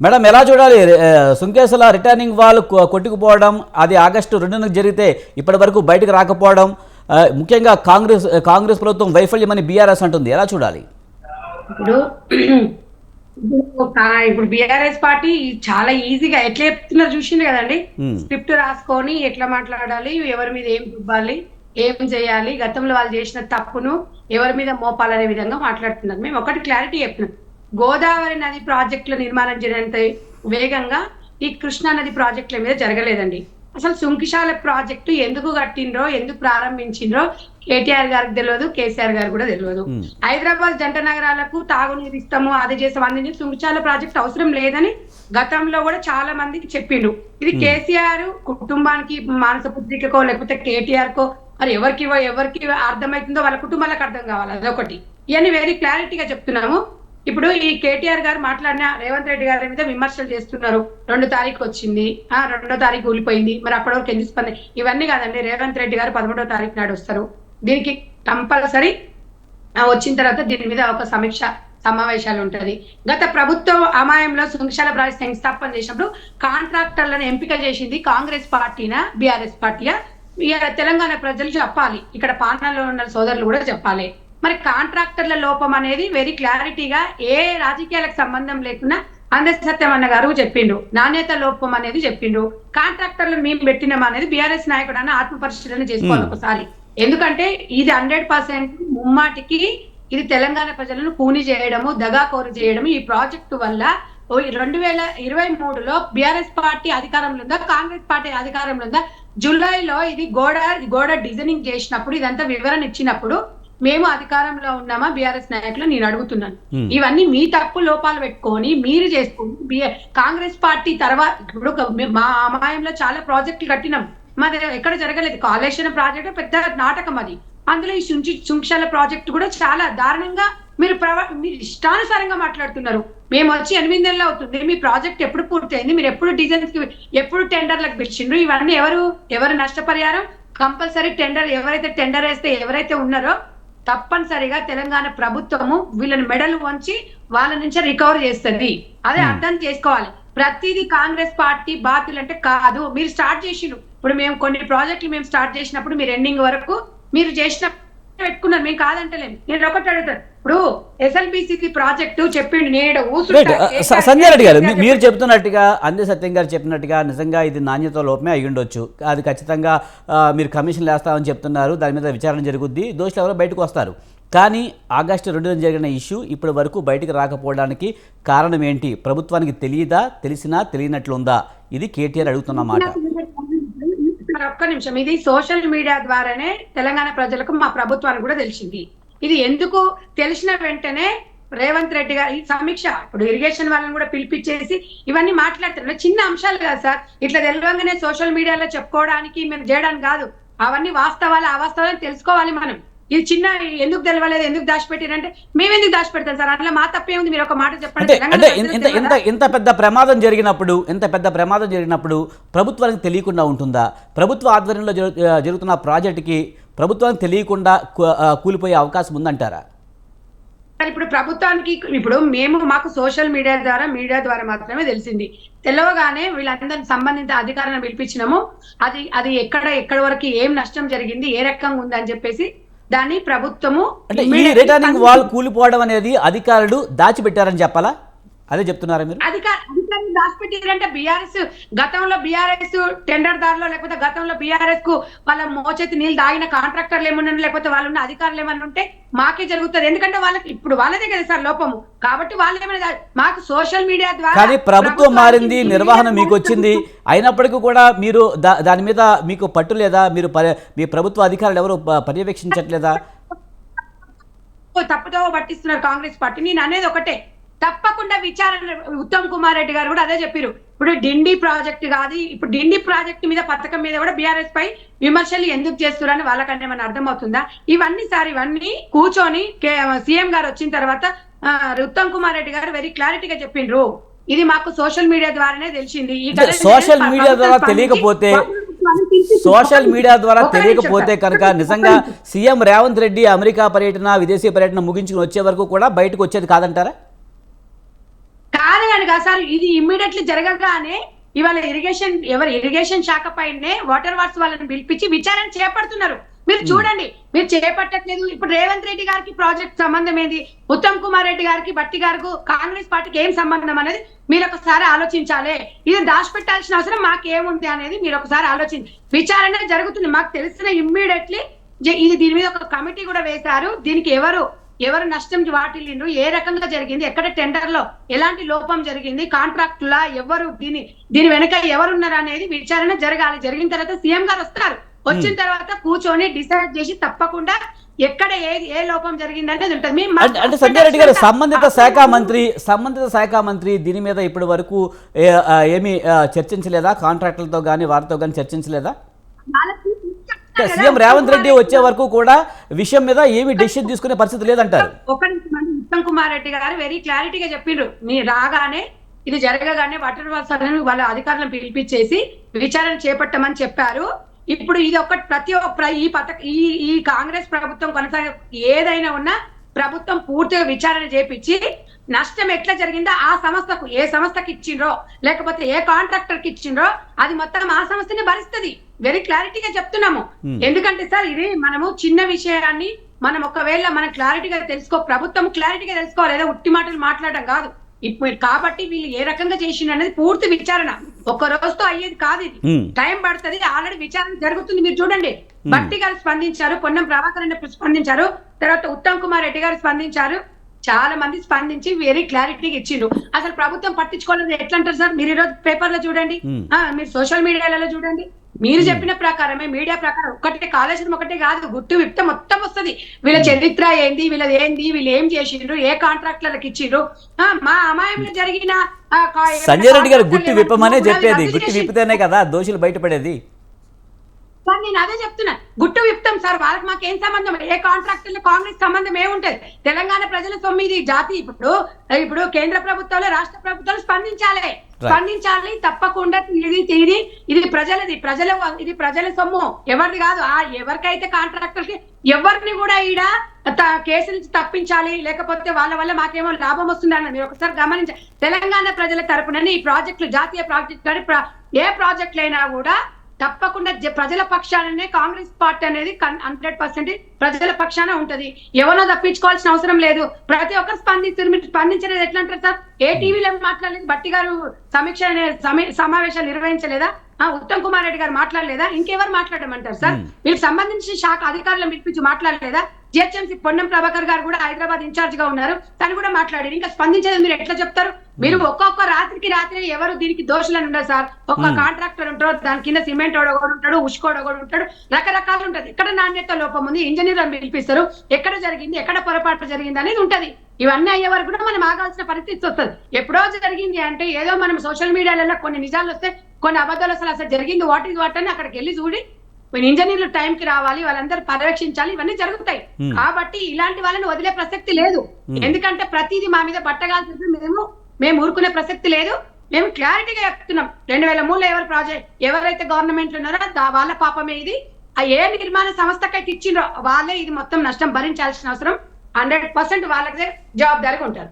Madam ఎలా చూడాలి? Sunkesula returning కొ- కొట్టుకుపోవడం అది ఆగస్టు రెండున జరిగితే ఇప్పటి వరకు బయటకు రాకపోవడం ముఖ్యంగా కాంగ్రెస్ కాంగ్రెస్ ప్రభుత్వం వైఫల్యమని బీఆర్ఎస్ అంటుంది. ఎలా చూడాలి? ఇప్పుడు ఇప్పుడు బిఆర్ఎస్ పార్టీ చాలా ఈజీగా ఎట్లా చెప్తున్నారు చూసిండు కదండి. స్క్రిప్ట్ రాసుకొని ఎట్లా మాట్లాడాలి ఎవరి మీద ఏం ఇవ్వాలి ఏం చేయాలి గతంలో వాళ్ళు చేసిన తప్పును ఎవరి మీద మోపాలనే విధంగా మాట్లాడుతున్నారు. మేము ఒకటి క్లారిటీ చెప్తున్నాం గోదావరి నది ప్రాజెక్టుల నిర్మాణం చేయడంత వేగంగా ఈ కృష్ణా నది ప్రాజెక్టుల మీద జరగలేదండి. అసలు సుంకిశాల ప్రాజెక్టు ఎందుకు కట్టిండ్రో ఎందుకు ప్రారంభించిండ్రో కేటీఆర్ గారికి తెలియదు కేసీఆర్ గారికి కూడా తెలియదు. హైదరాబాద్ జంట నగరాలకు తాగునీరు ఇస్తాము అది చేస్తాము అన్ని సుంచాల ప్రాజెక్ట్ అవసరం లేదని గతంలో కూడా చాలా మందికి చెప్పిండు ఇది కేసీఆర్ కుటుంబానికి మానస పుత్రికకో లేకపోతే కేటీఆర్ కో మరి ఎవరికి ఎవరికి అర్థమవుతుందో వాళ్ళ కుటుంబాలకు అర్థం కావాలి అదొకటి. ఇవన్నీ వెరీ క్లారిటీగా చెప్తున్నాము. ఇప్పుడు ఈ కేటీఆర్ గారు మాట్లాడిన రేవంత్ రెడ్డి గారి మీద విమర్శలు చేస్తున్నారు. రెండు తారీఖు వచ్చింది. ఆ రెండో తారీఖు కూలిపోయింది మరి అప్పటి వరకు ఎందుకు స్పందన? ఇవన్నీ కాదండి రేవంత్ రెడ్డి గారు పదమూడో తారీఖు నాడు వస్తారు. దీనికి కంపల్సరీ వచ్చిన తర్వాత దీని మీద ఒక సమీక్ష సమావేశాలు ఉంటది. గత ప్రభుత్వం అమాయంలో సుంక్షాల ప్రాజెక్ట్ శంకుస్థాపన చేసినప్పుడు కాంట్రాక్టర్లను ఎంపిక చేసింది కాంగ్రెస్ పార్టీనా బీఆర్ఎస్ పార్టీయా? తెలంగాణ ప్రజలు చెప్పాలి. ఇక్కడ పాలనలో ఉన్న సోదరులు కూడా చెప్పాలి. మరి కాంట్రాక్టర్ల లోపం అనేది వెరీ క్లారిటీగా ఏ రాజకీయాలకు సంబంధం లేకుండా అందరి సత్యమన్న గారు చెప్పిండు. నాణ్యత లోపం అనేది చెప్పిండు. కాంట్రాక్టర్లను మేము పెట్టినాం అనేది బీఆర్ఎస్ నాయకుడు అన్న ఆత్మ పరిశీలన చేసుకోవాలి Hmm. ఒకసారి. ఎందుకంటే ఇది హండ్రెడ్ పర్సెంట్ ముమ్మాటికి ఇది తెలంగాణ ప్రజలను కూని చేయడము దగాకోరు చేయడము. ఈ ప్రాజెక్టు వల్ల రెండు వేల ఇరవై మూడులో బీఆర్ఎస్ పార్టీ అధికారంలో ఉందా కాంగ్రెస్ పార్టీ అధికారంలో ఉందా? జూలైలో ఇది గోడ గోడ డిజైనింగ్ చేసినప్పుడు ఇదంతా వివరణ ఇచ్చినప్పుడు మేము అధికారంలో ఉన్నామా? బీఆర్ఎస్ నాయకులు నేను అడుగుతున్నాను. Hmm. ఇవన్నీ మీ తప్పు లోపాలు పెట్టుకొని మీరు చేసుకుని కాంగ్రెస్ పార్టీ తర్వాత ఇప్పుడు మా అమాయంలో చాలా ప్రాజెక్టులు కట్టినాం. మాది ఎక్కడ జరగలేదు. కాళేశ్వరం ప్రాజెక్టు పెద్ద నాటకం అది. అందులో ఈ సుంచి సుంక్షాల ప్రాజెక్టు కూడా చాలా దారుణంగా మీరు ప్రవ మీరు ఇష్టానుసారంగా మాట్లాడుతున్నారు. మేము వచ్చి ఎనిమిది నెలలు అవుతుంది. మీ ప్రాజెక్ట్ ఎప్పుడు పూర్తయింది? మీరు ఎప్పుడు డిజైన్స్ ఎప్పుడు టెండర్లకు పిలిచిండ్రు? ఇవన్నీ ఎవరు ఎవరు నష్టపరిహారం? కంపల్సరీ టెండర్ ఎవరైతే టెండర్ వేస్తే ఎవరైతే ఉన్నారో తప్పనిసరిగా తెలంగాణ ప్రభుత్వము వీళ్ళని మెడలు వంచి వాళ్ళ నుంచి రికవర్ చేస్తుంది. అదే Hmm. అర్థం చేసుకోవాలి. ప్రతిదీ కాంగ్రెస్ పార్టీ బాధ్యులు అంటే కాదు. మీరు స్టార్ట్ చేసిరు ఇప్పుడు మేము కొన్ని ప్రాజెక్టులు మేము స్టార్ట్ చేసినప్పుడు మీరు ఎండింగ్ వరకు మీరు చేసిన పెట్టుకున్నారు. మేము కాదంటలేము నేను ఒకటి అడుగుతాను. ఇప్పుడు ఎస్ఎల్బిసి ప్రాజెక్టు చెప్పిండు నేడు సంజయ్ రెడ్డి గారు మీరు చెప్తున్నట్టుగా అందే సత్యం గారు చెప్పినట్టుగా నిజంగా ఇది నాణ్యత లోపమే అయి ఉండొచ్చు అది ఖచ్చితంగా మీరు కమిషన్లు వేస్తామని చెప్తున్నారు. దాని మీద విచారణ జరుగుద్ది. దోషులు ఎవరో బయటకు వస్తారు. కానీ ఆగస్టు రెండున జరిగిన ఇష్యూ ఇప్పటి వరకు బయటకు రాకపోవడానికి కారణం ఏంటి? ప్రభుత్వానికి తెలియదా తెలిసినా తెలియనట్లుందా? ఇది కేటీఆర్ అడుగుతున్న మాట. మరి ఒక్క నిమిషం. ఇది సోషల్ మీడియా ద్వారానే తెలంగాణ ప్రజలకు మా ప్రభుత్వానికి కూడా తెలిసింది. ఇది ఎందుకు తెలిసిన వెంటనే రేవంత్ రెడ్డి గారు ఈ సమీక్ష ఇప్పుడు ఇరిగేషన్ వాళ్ళని కూడా పిలిపించేసి ఇవన్నీ మాట్లాడుతున్నారు చిన్న అంశాలు కాదు సార్. ఇట్లా తెలియగానే సోషల్ మీడియాలో చెప్పుకోవడానికి మేము చేయడానికి కాదు. అవన్నీ వాస్తవాలు అవాస్తవాలు తెలుసుకోవాలి మనం. ఇది చిన్న ఎందుకు తెలవలేదు ఎందుకు దాచిపెట్టారంటే మేము ఎందుకు దాచిపెడతాం సార్? అట్లా మా తప్పే ఉంది మీరు ఒక మాట చెప్పండి. అంటే ఇంత ఇంత తెలియదా? ఇంత పెద్ద ప్రమాదం జరిగినప్పుడు ఇంత పెద్ద ప్రమాదం జరిగినప్పుడు ప్రభుత్వానికి తెలియకుండా ఉంటుందా? ప్రభుత్వ ఆధ్వర్యంలో జరుగుతున్న ప్రాజెక్టుకి ప్రభుత్వానికి తెలియకుండా కూలిపోయే అవకాశం ఉందంటారా? ఇప్పుడు ప్రభుత్వానికి ఇప్పుడు మేము మాకు సోషల్ మీడియా ద్వారా మీడియా ద్వారా మాత్రమే తెలిసింది. తెలవగానే వీళ్ళందరిని సంబంధిత అధికారులను పిలిపించినాము. అది అది ఎక్కడ ఎక్కడ వరకు ఏం నష్టం జరిగింది ఏ రకంగా ఉంది అని చెప్పేసి దాన్ని ప్రభుత్వము అంటే ఈ రిటర్నింగ్ వాల్ కూలిపోవడం అనేది అధికారులు దాచిపెట్టారని చెప్పాలా? అదే చెప్తున్నారా మీరు? అధికారులు దాచిపెట్టారంటే బీఆర్ఎస్ గతంలో బీఆర్ఎస్ టెండర్ దారిలో లేకపోతే గతంలో బీఆర్ఎస్కు వాళ్ళ మోచేతి నీళ్ళు దాగిన కాంట్రాక్టర్లు ఏమన్నా లేకపోతే వాళ్ళు ఉన్న అధికారులు ఏమన్నా ఉంటే మాకే జరుగుతుంది. ఎందుకంటే వాళ్ళకి ఇప్పుడు వాళ్ళదే కదా సార్ లోపము. కాబట్టి వాళ్ళు ఏమైనా మాకు సోషల్ మీడియా ద్వారా కానీ ప్రభుత్వం మారింది నిర్వహణ మీకు వచ్చింది. అయినప్పటికీ కూడా మీరు దాని మీద మీకు పట్టు లేదా? మీరు మీ ప్రభుత్వ అధికారులు ఎవరు పర్యవేక్షించట్లేదా? తప్పుదో పట్టిస్తున్నారు కాంగ్రెస్ పార్టీ. నేను అనేది ఒకటే. తప్పకుండా విచారణ ఉత్తమ్ కుమార్ రెడ్డి గారు కూడా అదే చెప్పారు. ఇప్పుడు డిండి ప్రాజెక్ట్ కాదు ఇప్పుడు డిండి ప్రాజెక్ట్ మీద పథకం మీద కూడా బీఆర్ఎస్ పై విమర్శలు ఎందుకు చేస్తున్నారని వాళ్ళకన్నా ఏమైనా అర్థమవుతుందా? ఇవన్నీ సార్ ఇవన్నీ కూర్చొని సీఎం గారు వచ్చిన తర్వాత ఉత్తమ్ కుమార్ రెడ్డి గారు వెరీ క్లారిటీగా చెప్పిండ్రు. ఇది మాకు సోషల్ మీడియా ద్వారానే తెలిసింది. మీద media ద్వారా తెలియకపోతే సోషల్ మీడియా ద్వారా తెలియకపోతే. కనుక నిజంగా సీఎం రేవంత్ రెడ్డి అమెరికా పర్యటన విదేశీ పర్యటన ముగించుకుని వచ్చే వరకు కూడా బయటకు వచ్చేది కాదంటారా? కాదు కనుక సార్ ఇది ఇమ్మీడియట్లీ జరగగానే ఇవాళ ఇరిగేషన్ ఎవరు ఇరిగేషన్ శాఖ పైనే వాటర్ వర్క్స్ వాళ్ళని పిలిపించి విచారణ చేపడుతున్నారు. మీరు చూడండి మీరు చేపట్టట్లేదు. ఇప్పుడు రేవంత్ రెడ్డి గారికి ప్రాజెక్ట్ సంబంధం ఏంది? ఉత్తమ్ కుమార్ రెడ్డి గారికి బట్టి గారికి కాంగ్రెస్ పార్టీకి ఏం సంబంధం అనేది మీరు ఒకసారి ఆలోచించాలి. ఇది దాచిపెట్టాల్సిన అవసరం మాకేముంది అనేది మీరు ఒకసారి ఆలోచించి విచారణ జరుగుతుంది. మాకు తెలిసిన ఇమ్మీడియట్లీ ఇది దీని మీద ఒక కమిటీ కూడా వేశారు. దీనికి ఎవరు ఎవరు నష్టం వాటిల్లిండ్రు ఏ రకంగా జరిగింది ఎక్కడ టెండర్లో ఎలాంటి లోపం జరిగింది కాంట్రాక్ట్ లా ఎవరు దీని దీని వెనక ఎవరున్నారు అనేది విచారణ జరగాలి. జరిగిన తర్వాత సీఎం గారు వస్తారు. వచ్చిన తర్వాత కూర్చొని డిసైడ్ చేసి తప్పకుండా ఎక్కడ ఏ ఏ లోపం జరిగింది అనేది ఉంటుంది. అంటే సంజయ్ రెడ్డి గారు సంబంధిత శాఖ మంత్రి సంబంధిత శాఖ మంత్రి దీని మీద ఇప్పటి వరకు ఏమీ చర్చించలేదా? కాంట్రాక్టులతో కానీ వారితో కానీ చర్చించలేదా? వాళ్ళకి సీఎం రేవంత్ రెడ్డి వచ్చే వరకు కూడా విషయం మీద ఏమీ డెసిషన్ తీసుకునే పరిస్థితి లేదంటారు. ఉత్తమ్ కుమార్ రెడ్డి గారు వెరీ క్లారిటీగా చెప్పిండ్రు. మీ రాగానే ఇది జరగగానే వాటర్ వాళ్ళ అధికారులను పిలిపించేసి విచారణ చేపట్టమని చెప్పారు. ఇప్పుడు ఇది ఒక ప్రతి ఒక్క ఈ పథక ఈ ఈ కాంగ్రెస్ ప్రభుత్వం కొనసాగ ఏదైనా ఉన్నా ప్రభుత్వం పూర్తిగా విచారణ చేపించి నష్టం ఎట్లా జరిగిందో ఆ సంస్థకు ఏ సంస్థకి ఇచ్చిండ్రో లేకపోతే ఏ కాంట్రాక్టర్కి ఇచ్చిండ్రో అది మొత్తం ఆ సంస్థనే భరిస్తుంది. వెరీ క్లారిటీగా చెప్తున్నాము. Hmm. ఎందుకంటే సార్ ఇది మనము చిన్న విషయాన్ని మనం ఒకవేళ మనం క్లారిటీగా తెలుసుకో ప్రభుత్వం క్లారిటీగా తెలుసుకోవాలి. ఏదో ఉట్టి మాటలు మాట్లాడడం కాదు. ఇప్పుడు కాబట్టి వీళ్ళు ఏ రకంగా చేసిండ్రు అనేది పూర్తి విచారణ. ఒక రోజుతో అయ్యేది కాదు ఇది. Hmm. టైం పడుతుంది ఆల్రెడీ విచారణ జరుగుతుంది మీరు చూడండి. భట్టి గారు స్పందించారు పొన్నం ప్రభాకర్ రెడ్డి స్పందించారు తర్వాత ఉత్తమ్ కుమార్ రెడ్డి గారు స్పందించారు. చాలా మంది స్పందించి వెరీ క్లారిటీగా ఇచ్చిండ్రు. అసలు ప్రభుత్వం పట్టించుకోలేదు ఎట్లా అంటారు సార్? మీరు ఈరోజు పేపర్లో చూడండి. మీరు సోషల్ మీడియాలలో చూడండి. మీరు చెప్పిన ప్రకారమే మీడియా ప్రకారం ఒకటే కాళేశ్వరం ఒకటే కాదు గుట్టు విప్తే మొత్తం వస్తది. వీళ్ళ చరిత్ర ఏంది వీళ్ళది ఏంది వీళ్ళు ఏం చేసిండ్రు ఏ కాంట్రాక్ట్లకు ఇచ్చిండ్రు? ఆ, మా అమాయంలో జరిగిన సంజయ్ రెడ్డి గారు గుట్టి విప్పమనే చెప్పేది గుట్టి విప్పితేనే కదా దోషులు బయటపడేది. సార్ నేను అదే చెప్తున్నా. గుట్టు విప్తాం సార్ వాళ్ళకి మాకు ఏం సంబంధం? ఏ కాంట్రాక్టర్ కాంగ్రెస్ సంబంధం ఏముంటది తెలంగాణ ప్రజల తొమ్మిది జాతి ఇప్పుడు ఇప్పుడు కేంద్ర ప్రభుత్వాలు రాష్ట్ర ప్రభుత్వాలు స్పందించాలి. స్పందించాలి తప్పకుండా ఇది ఇది ఇది ప్రజలది ప్రజల ఇది ప్రజల సొమ్ము. ఎవరిది కాదు ఆ ఎవరికైతే కాంట్రాక్టర్కి ఎవరిని కూడా ఈడ కేసు నుంచి తప్పించాలి. లేకపోతే వాళ్ళ వల్ల మాకేమో లాభం వస్తుంది అన్న మీరు ఒకసారి గమనించాలి తెలంగాణ ప్రజల తరపున ఈ ప్రాజెక్టులు జాతీయ ప్రాజెక్ట్ ఏ ప్రాజెక్టులు అయినా కూడా తప్పకుండా ప్రజల పక్షాననే కాంగ్రెస్ పార్టీ అనేది హండ్రెడ్ పర్సెంట్ ప్రజల పక్షాన ఉంటది. ఎవరో తప్పించుకోవాల్సిన అవసరం లేదు. ప్రతి ఒక్కరు స్పందిస్తారు మీరు స్పందించలేదు. ఎట్లా అంటారు సార్? ఏ టీవీలో మాట్లాడలేదు. బట్టి గారు సమీక్ష సమావేశాలు నిర్వహించలేదా? ఉత్తమ్ కుమార్ రెడ్డి గారు మాట్లాడలేదా? ఇంకెవరు మాట్లాడమంటారు సార్. వీళ్ళకి సంబంధించిన శాఖ అధికారులను పిలిపించి మాట్లాడలేదా? జిహెచ్ఎంసీ పొన్నం ప్రభాకర్ గారు కూడా హైదరాబాద్ ఇన్ఛార్జ్గా ఉన్నారు. తను కూడా మాట్లాడారు. ఇంకా స్పందించేది మీరు ఎట్లా చెప్తారు? మీరు ఒక్కొక్క రాత్రికి రాత్రి ఎవరు దీనికి దోషులని ఉండరు సార్. ఒక్క. కాంట్రాక్టర్ ఉంటాడు దాని కింద సిమెంట్ ఒకడు ఉంటాడు ఉష్కోడు ఒకడు ఉంటాడు రకరకాలు ఉంటది ఎక్కడ నాణ్యత లోపం ఉంది? ఇంజనీర్ అని పిలిపిస్తారు. ఎక్కడ జరిగింది? ఎక్కడ పొరపాటు జరిగింది అనేది ఉంటది. ఇవన్నీ అయ్యే వరకు కూడా మనం ఆగాల్సిన పరిస్థితి వస్తుంది. ఎప్పుడో జరిగింది అంటే ఏదో మనం సోషల్ మీడియాలలో కొన్ని నిజాలు వస్తే కొన్ని అబద్ధాలు అసలు అసలు జరిగింది వాట్ ఇస్ వాట్ అని అక్కడికి వెళ్ళి చూడి ఇంజనీర్లు టైం కి రావాలి వాళ్ళందరూ పర్యవేక్షించాలి ఇవన్నీ జరుగుతాయి. కాబట్టి ఇలాంటి వాళ్ళని వదిలే ప్రసక్తి లేదు. ఎందుకంటే ప్రతిదీ మా మీద బట్టగాల్సింది మేము మేము ఊరుకునే ప్రసక్తి లేదు. మేము క్లారిటీగా చెప్తున్నాం. రెండు వేల మూడులో ఎవరు ప్రాజెక్ట్ ఎవరైతే గవర్నమెంట్ ఉన్నారో వాళ్ళ పాపమే ఇది. ఆ ఏ నిర్మాణ సంస్థకైతే ఇచ్చిండ్రో వాళ్ళే ఇది మొత్తం నష్టం భరించాల్సిన అవసరం. హండ్రెడ్ పర్సెంట్ వాళ్ళకే జవాబుదారీగా ఉంటారు.